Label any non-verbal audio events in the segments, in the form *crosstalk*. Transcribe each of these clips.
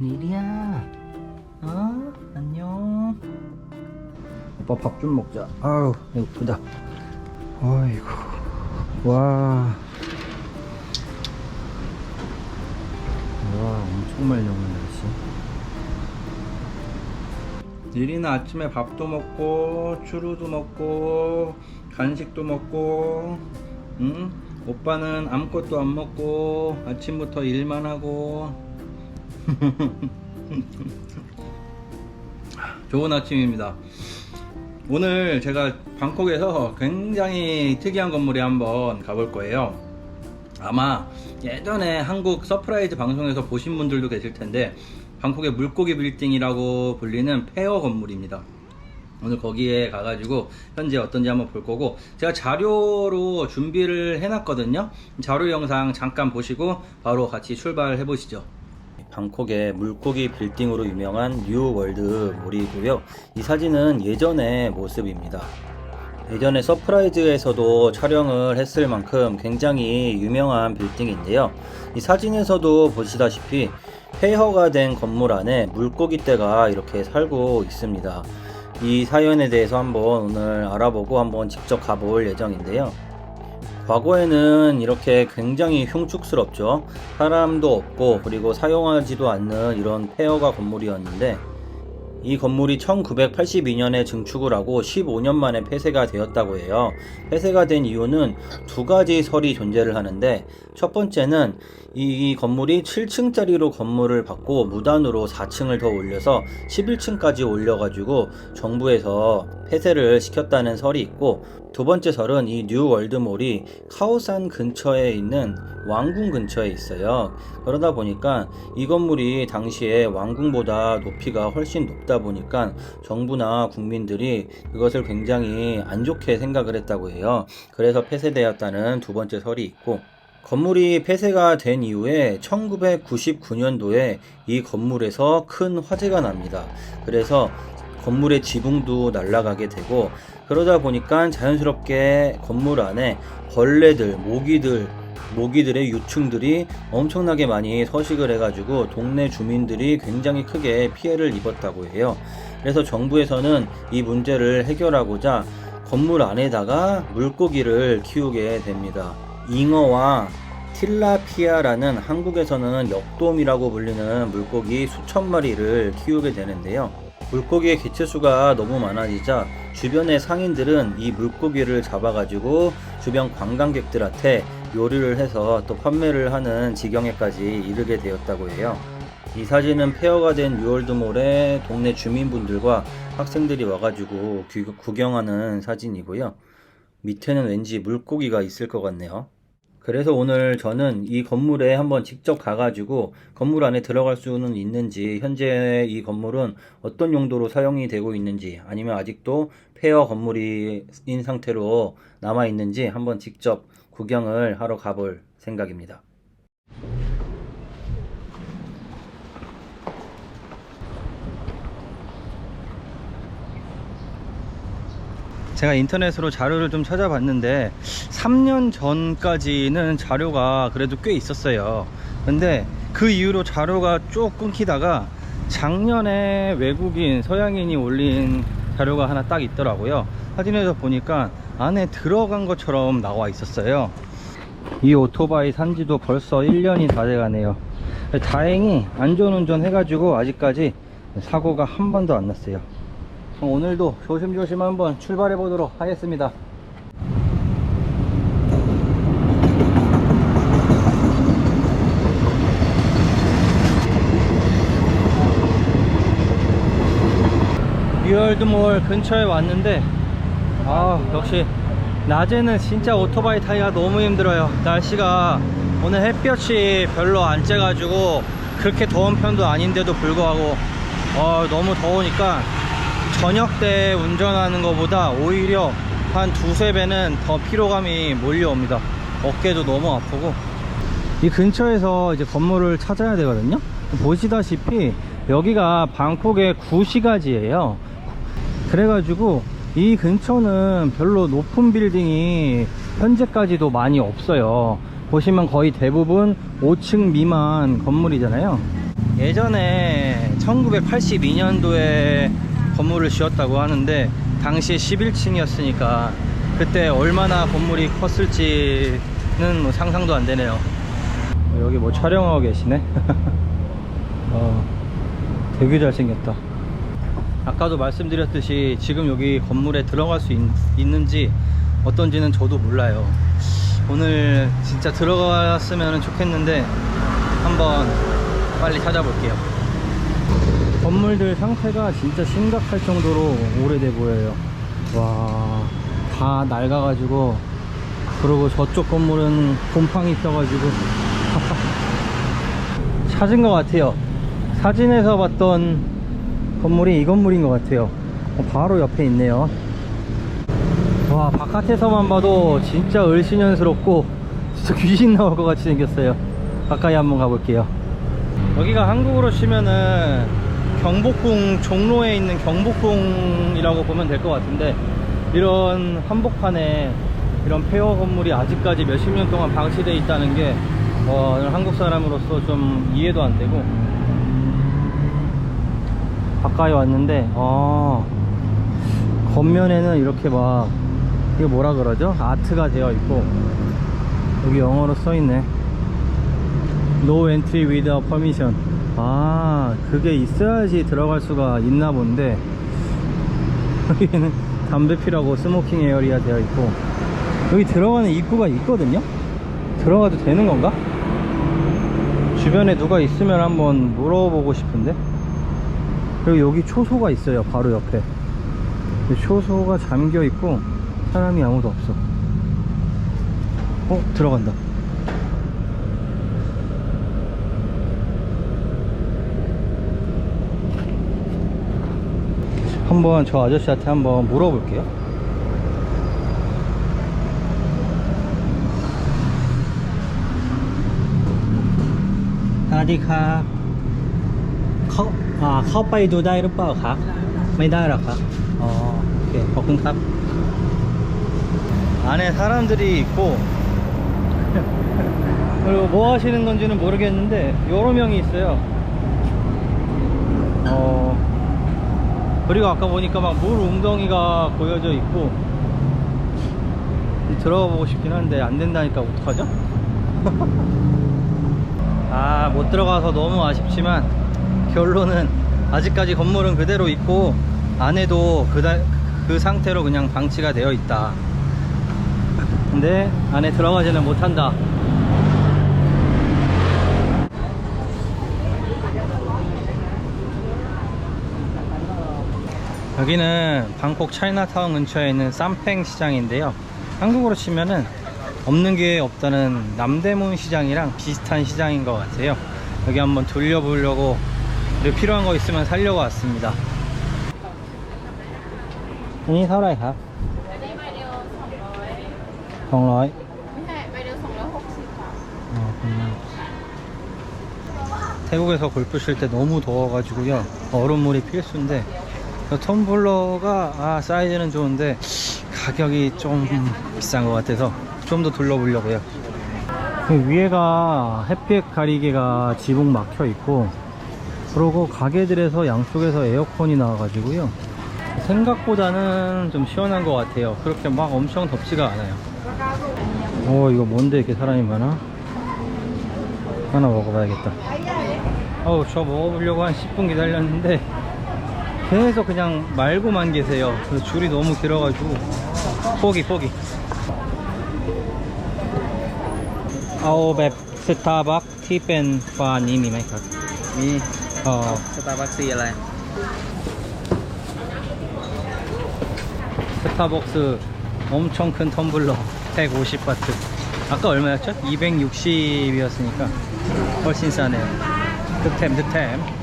니리야 어? 안녕 오빠 밥 좀 먹자 아우 배고프다 아이고 와 와, 엄청 말려오는 날씨. 니리는 아침에 밥도 먹고, 추루도 먹고, 간식도 먹고, 응? 오빠는 아무것도 안 먹고, 아침부터 일만 하고. *laughs* 좋은 아침입니다. 오늘 제가 방콕에서 굉장히 특이한 건물에 한번 가볼 거예요. 아마 예전에 한국 서프라이즈 방송에서 보신 분들도 계실 텐데 방콕의 물고기 빌딩이라고 불리는 폐허 건물입니다. 오늘 거기에 가가지고 현재 어떤지 한번 볼 거고 제가 자료로 준비를 해놨거든요. 자료 영상 잠깐 보시고 바로 같이 출발해 보시죠. 방콕의 물고기 빌딩으로 유명한 뉴월드 몰이고요. 이 사진은 예전의 모습입니다. 예전에 서프라이즈에서도 촬영을 했을 만큼 굉장히 유명한 빌딩인데요. 이 사진에서도 보시다시피 폐허가 된 건물 안에 물고기 떼가 이렇게 살고 있습니다. 이 사연에 대해서 한번 오늘 알아보고 한번 직접 가볼 예정인데요. 과거에는 이렇게 굉장히 흉측스럽죠. 사람도 없고 그리고 사용하지도 않는 이런 폐허가 건물이었는데 이 건물이 1982년에 증축을 하고 15년 만에 폐쇄가 되었다고 해요. 폐쇄가 된 이유는 두 가지 설이 존재를 하는데 첫 번째는 이 건물이 7층짜리로 건물을 받고 무단으로 4층을 더 올려서 11층까지 올려가지고 정부에서 폐쇄를 시켰다는 설이 있고 두 번째 설은 이 뉴월드몰이 카오산 근처에 있는 왕궁 근처에 있어요. 그러다 보니까 이 건물이 당시에 왕궁보다 높이가 훨씬 높다 보니까 정부나 국민들이 그것을 굉장히 안 좋게 생각을 했다고 해요. 그래서 폐쇄되었다는 두 번째 설이 있고 건물이 폐쇄가 된 이후에 1999년도에 이 건물에서 큰 화재가 납니다. 그래서 건물의 지붕도 날아가게 되고 그러다 보니까 자연스럽게 건물 안에 벌레들, 모기들, 모기들의 유충들이 엄청나게 많이 서식을 해가지고 동네 주민들이 굉장히 크게 피해를 입었다고 해요. 그래서 정부에서는 이 문제를 해결하고자 건물 안에다가 물고기를 키우게 됩니다. 잉어와 틸라피아라는 한국에서는 역돔이라고 불리는 물고기 수천 마리를 키우게 되는데요. 물고기의 개체수가 너무 많아지자 주변의 상인들은 이 물고기를 잡아가지고 주변 관광객들한테 요리를 해서 또 판매를 하는 지경에까지 이르게 되었다고 해요. 이 사진은 폐허가 된 뉴월드몰에 동네 주민분들과 학생들이 와가지고 귀- 구경하는 사진이고요. 밑에는 왠지 물고기가 있을 것 같네요. 그래서 오늘 저는 이 건물에 한번 직접 가가지고 건물 안에 들어갈 수는 있는지, 현재 이 건물은 어떤 용도로 사용이 되고 있는지, 아니면 아직도 폐허 건물인 상태로 남아 있는지 한번 직접 구경을 하러 가볼 생각입니다. 제가 인터넷으로 자료를 좀 찾아봤는데 3년 전까지는 자료가 그래도 꽤 있었어요. 근데 그 이후로 자료가 쭉 끊기다가 작년에 외국인 서양인이 올린 자료가 하나 딱 있더라고요. 사진에서 보니까 안에 들어간 것처럼 나와 있었어요. 이 오토바이 산지도 벌써 1년이 다 돼가네요. 다행히 안전운전 해가지고 아직까지 사고가 한 번도 안 났어요 오늘도 조심조심 한번 출발해 보도록 하겠습니다. 뉴월드몰 근처에 왔는데 아 역시 낮에는 진짜 오토바이 타기가 너무 힘들어요 날씨가 오늘 햇볕이 별로 안 쬐가지고 그렇게 더운 편도 아닌데도 불구하고 어, 너무 더우니까 저녁 때 운전하는 것보다 오히려 한 두세 배는 더 피로감이 몰려옵니다. 어깨도 너무 아프고. 이 근처에서 이제 건물을 찾아야 되거든요. 보시다시피 여기가 방콕의 구시가지예요. 그래가지고 이 근처는 별로 높은 빌딩이 현재까지도 많이 없어요. 보시면 거의 대부분 5층 미만 건물이잖아요. 예전에 1982년도에 건물을 지었다고 하는데 당시에 11층이었으니까 그때 얼마나 건물이 컸을지는 뭐 상상도 안 되네요. 여기 뭐 촬영하고 계시네. *laughs* 어, 되게 잘생겼다. 아까도 말씀드렸듯이 지금 여기 건물에 들어갈 수 있, 있는지 어떤지는 저도 몰라요. 오늘 진짜 들어갔으면 좋겠는데 한번 빨리 찾아볼게요. 건물들 상태가 진짜 심각할 정도로 오래돼 보여요. 와, 다 낡아가지고 그리고 저쪽 건물은 곰팡이 펴가지고 *laughs* 찾은 것 같아요. 사진에서 봤던 건물이 이 건물인 것 같아요. 어, 바로 옆에 있네요. 와 바깥에서만 봐도 진짜 을씨년스럽고 진짜 *laughs* 귀신 나올 것 같이 생겼어요 가까이 한번 가볼게요 여기가 한국으로 치면은 경복궁 종로에 있는 경복궁이라고 보면 될 것 같은데 이런 한복판에 이런 폐허 건물이 아직까지 몇십 년 동안 방치되어 있다는 게 어, 한국 사람으로서 좀 이해도 안 되고 가까이 왔는데 아 겉면에는 이렇게 막 이게 뭐라 그러죠? 아트가 되어 있고 여기 영어로 써 있네. No entry without permission. 아, 그게 있어야지 들어갈 수가 있나 본데 여기는 담배 피라고 스모킹 에어리아 되어 있고 여기 들어가는 입구가 있거든요. 들어가도 되는 건가? 주변에 누가 있으면 한번 물어보고 싶은데. 그리고 여기 초소가 있어요. 바로 옆에. 초소가 잠겨 있고 사람이 아무도 없어. 어, 들어간다. 한번 저 아저씨한테 한번 물어볼게요. 나디카 커, 아, 커파이도 다이르빠 가? 메다이라카 어, 오케이, 버큰캅 안에 사람들이 있고 그리고 뭐 하시는 건지는 모르겠는데 여러 명이 있어요. 어, 그리고 아까 보니까 막 물 웅덩이가 보여져 있고 들어가 보고 싶긴 한데 안 된다니까 어떡하죠? *laughs* 아 못 들어가서 너무 아쉽지만 결론은 아직까지 건물은 그대로 있고 안에도 그, 다- 그 상태로 그냥 방치가 되어 있다 근데 안에 들어가지는 못한다. 여기는 방콕 차이나타운 근처에 있는 쌈팽 시장인데요. 한국으로 치면은 없는 게 없다는 남대문 시장이랑 비슷한 시장인 것 같아요. 여기 한번 돌려보려고 필요한 거 있으면 살려고 왔습니다. 이 사라이 가? 정로이. 어, 태국에서 골프 칠 때 너무 더워가지고요. 얼음물이 필수인데 텀블러가 아 사이즈는 좋은데 가격이 좀 비싼 것 같아서 좀 더 둘러보려고요. 그 위에가 햇빛 가리개가 지붕 막혀 있고 그리고 가게들에서 양쪽에서 에어컨이 나와가지고요. 생각보다는 좀 시원한 것 같아요. 그렇게 막 엄청 덥지가 않아요. 어 이거 뭔데 이렇게 사람이 많아? 하나 먹어봐야겠다. 어우 저 먹어보려고 한 10분 기다렸는데 계속 그냥 말고만 계세요 그래서 줄이 너무 길어가지고 포기 포기เอาแบบสตาร์บัคที่เป็นฟานี้มีไหมครับ มี อ๋อ สตาร์บัคซีอะไร 스타벅스 엄청 큰 텀블러 150바트 아까 얼마였죠? 260이었으니까 훨씬 싸네요 득템 득템 มาดิพี่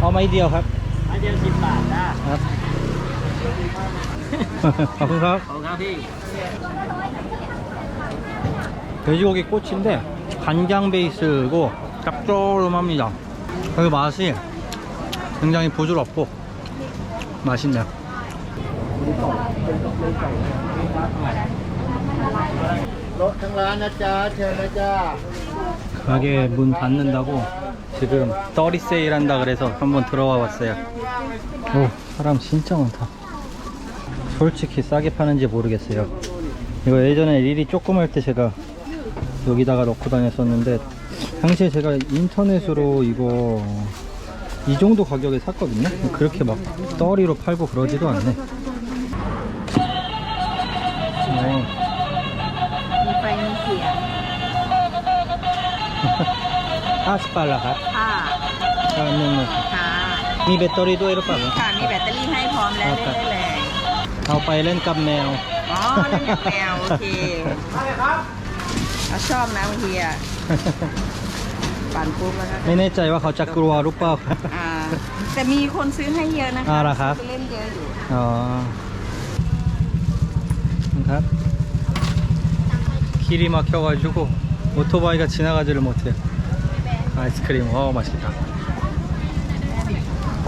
เอาไม้เดียวครับอันเดียวสิบบาทจ้าครับ ขอบคุณครับ ขอบคุณครับพี่ 돼지고기 꼬치인데 간장 베이스고 짭조름합니다 여기 맛이 굉장히 부드럽고 맛있네요 가게 문 닫는다고 지금 떨이 세일 한다 그래서 한번 들어와 봤어요. 오, 사람 진짜 많다. 솔직히 싸게 파는지 모르겠어요. 이거 예전에 릴이 조그말 때 제가 여기다가 넣고 다녔었는데 당시에 제가 인터넷으로 이거 이 정도 가격에 샀거든요. 그렇게 막 떨이로 팔고 그러지도 않네. 네. 아스팔라 갓. ค่ะ 아, 네, 네. ค่ะ 미 배터리도 이렇게 ค่ะ มีแบตเตอรี่ให้พร้อมแล้วเล่นได้เลย เอาไปเล่นกับแมว อ๋อเล่นกับแมว โอเคเราชอบนะบางทีอ่ะ ปั่นปุ๊บแล้วก็ ไม่แน่ใจว่าเขาจะกลัวหรือเปล่า อ่า แต่มีคนซื้อให้เยอะนะคะ อ่าเหรอครับ ซื้อเล่นเยอะอยู่ อ๋อครับ 길이 막혀가지고 오토바이가 지나가지를 못해요 아이스크림. 어 맛있겠다.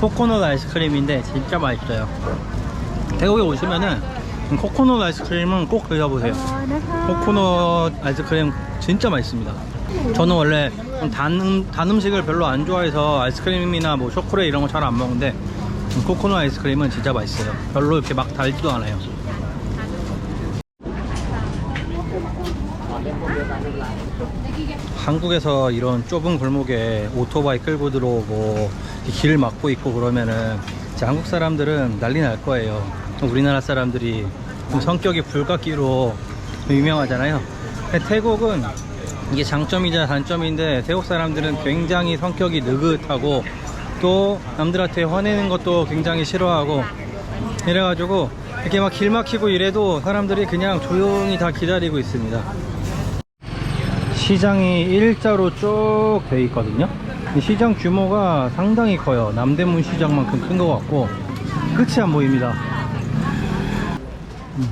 코코넛 아이스크림인데 진짜 맛있어요. 태국에 오시면은 코코넛 아이스크림은 꼭 드셔보세요. 코코넛 아이스크림 진짜 맛있습니다. 저는 원래 좀 단, 음- 단 음식을 별로 안 좋아해서 아이스크림이나 뭐 초콜릿 이런 거 잘 안 먹는데 코코넛 아이스크림은 진짜 맛있어요. 별로 이렇게 막 달지도 않아요 한국에서 이런 좁은 골목에 오토바이 끌고 들어오고 길 막고 있고 그러면은 한국 사람들은 난리 날 거예요. 우리나라 사람들이 좀 성격이 불같기로 유명하잖아요. 태국은 이게 장점이자 단점인데 태국 사람들은 굉장히 성격이 느긋하고 또 남들한테 화내는 것도 굉장히 싫어하고 이래가지고 이렇게 막 길 막히고 이래도 사람들이 그냥 조용히 다 기다리고 있습니다. 시장이 일자로 쭉 돼 있거든요. 이 시장 규모가 상당히 커요. 남대문 시장만큼 큰 것 같고 끝이 안 보입니다. 음.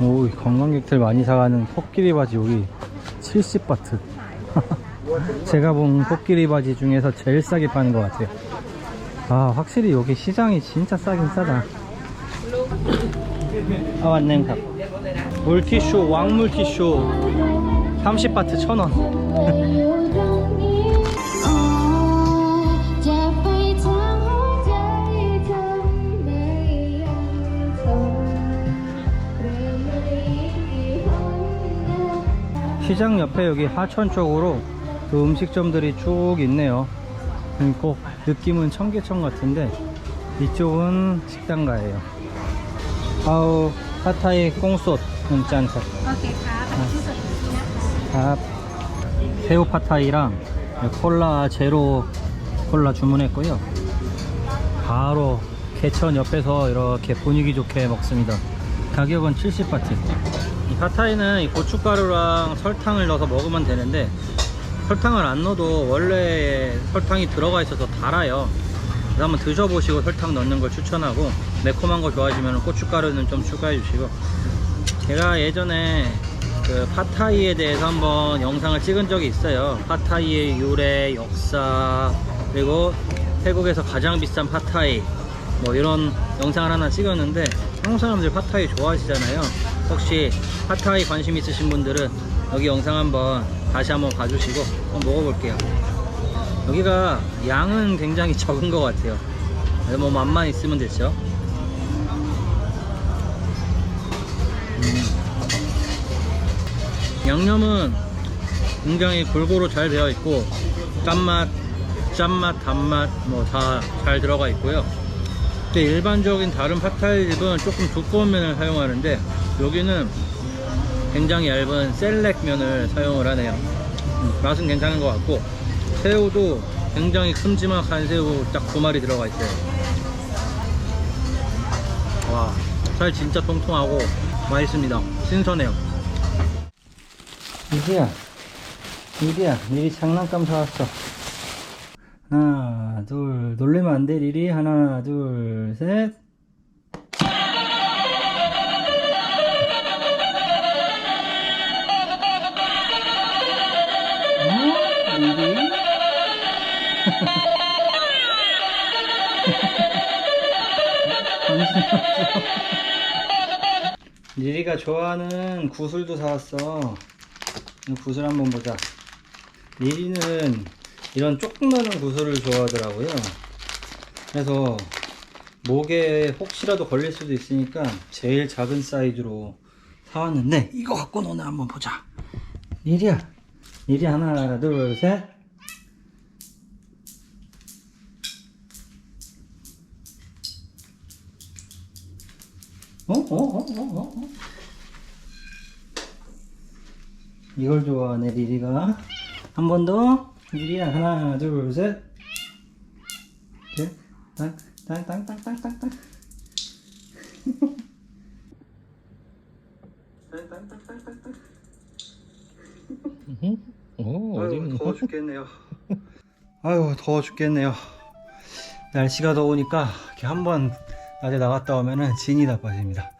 오, 관광객들 많이 사가는 코끼리 바지 여기 70바트. *laughs* 제가 본 코끼리 바지 중에서 제일 싸게 파는 것 같아요. 아 확실히 여기 시장이 진짜 싸긴 싸다. 아와 냄새 물티슈 왕물티슈. 30바트 1000원. 시장 옆에 여기 하천 쪽으로 그 음식점들이 쭉 있네요. 음, 그리고. 느낌은 청계천 같은데 이쪽은 식당가예요. 아우 파타이 꽁솥 공짠차 아. 밥 새우 파타이랑 콜라 제로 콜라 주문했고요. 바로 개천 옆에서 이렇게 분위기 좋게 먹습니다. 가격은 70바트. 이 파타이는 고춧가루랑 설탕을 넣어서 먹으면 되는데 설탕을 안 넣어도 원래 설탕이 들어가 있어서 달아요 그래서 한번 드셔보시고 설탕 넣는 걸 추천하고 매콤한 거 좋아하시면 고춧가루는 좀 추가해 주시고 제가 예전에 그 팟타이에 대해서 한번 영상을 찍은 적이 있어요. 팟타이의 유래, 역사, 그리고 태국에서 가장 비싼 팟타이, 뭐 이런 영상을 하나 찍었는데 한국 사람들 팟타이 좋아하시잖아요. 혹시 팟타이 관심 있으신 분들은 여기 영상 한번 다시 한번 봐주시고 한번 먹어볼게요. 여기가 양은 굉장히 *laughs* 적은 것 같아요. 뭐 맛만 있으면 됐죠. 양념은 굉장히 골고루 잘 되어 있고 짠맛, 짠맛, 단맛 뭐 다 잘 들어가 있고요. 근데 일반적인 다른 팟타이 집은 조금 두꺼운 면을 사용하는데 여기는 굉장히 얇은 셀렉 면을 사용을 하네요. 음, 맛은 괜찮은 것 같고 새우도 굉장히 큼지막한 새우 딱 두 마리 들어가 있어요. 와, 살 진짜 통통하고 맛있습니다. 신선해요. 이리야, 이리야, 리리 장난감 사왔어. 하나, 둘, 놀래면 안 돼, 리리. 하나, 둘, 셋. 어? 리리? 정신없어. 리리가 좋아하는 구슬도 사왔어. 이 구슬 한번 보자. 리리는 이런 조그마한 구슬을 좋아하더라고요. 그래서 목에 혹시라도 걸릴 수도 있으니까 제일 작은 사이즈로 사왔는데 이거 갖고 너네 한번 보자. 리리야, 리리 하나, 둘, 셋. 어? 어? 어? 어? 어? 어? 이걸 좋아하네 리리가 한 번 더 리리야 하나 둘셋 넷, 땅, 땅, 땅, 땅, 땅, 땅, 땅. *laughs* 땅, 땅, 땅, 땅, 땅, 땅. 오, 아유, 더워 죽겠네요. *laughs* 아유, 더워 죽겠네요. 날씨가 더우니까 이렇게 한번 낮에 나갔다 오면은 진이 다 빠집니다.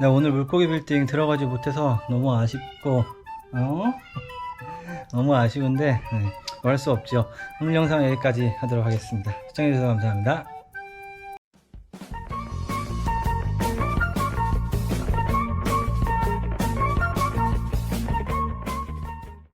나 오늘 물고기 빌딩 들어가지 못해서 너무 아쉽고, 어? *laughs* 너무 아쉬운데, 네, 뭐할 수 없죠. 오늘 영상 여기까지 하도록 하겠습니다. 시청해주셔서 감사합니다.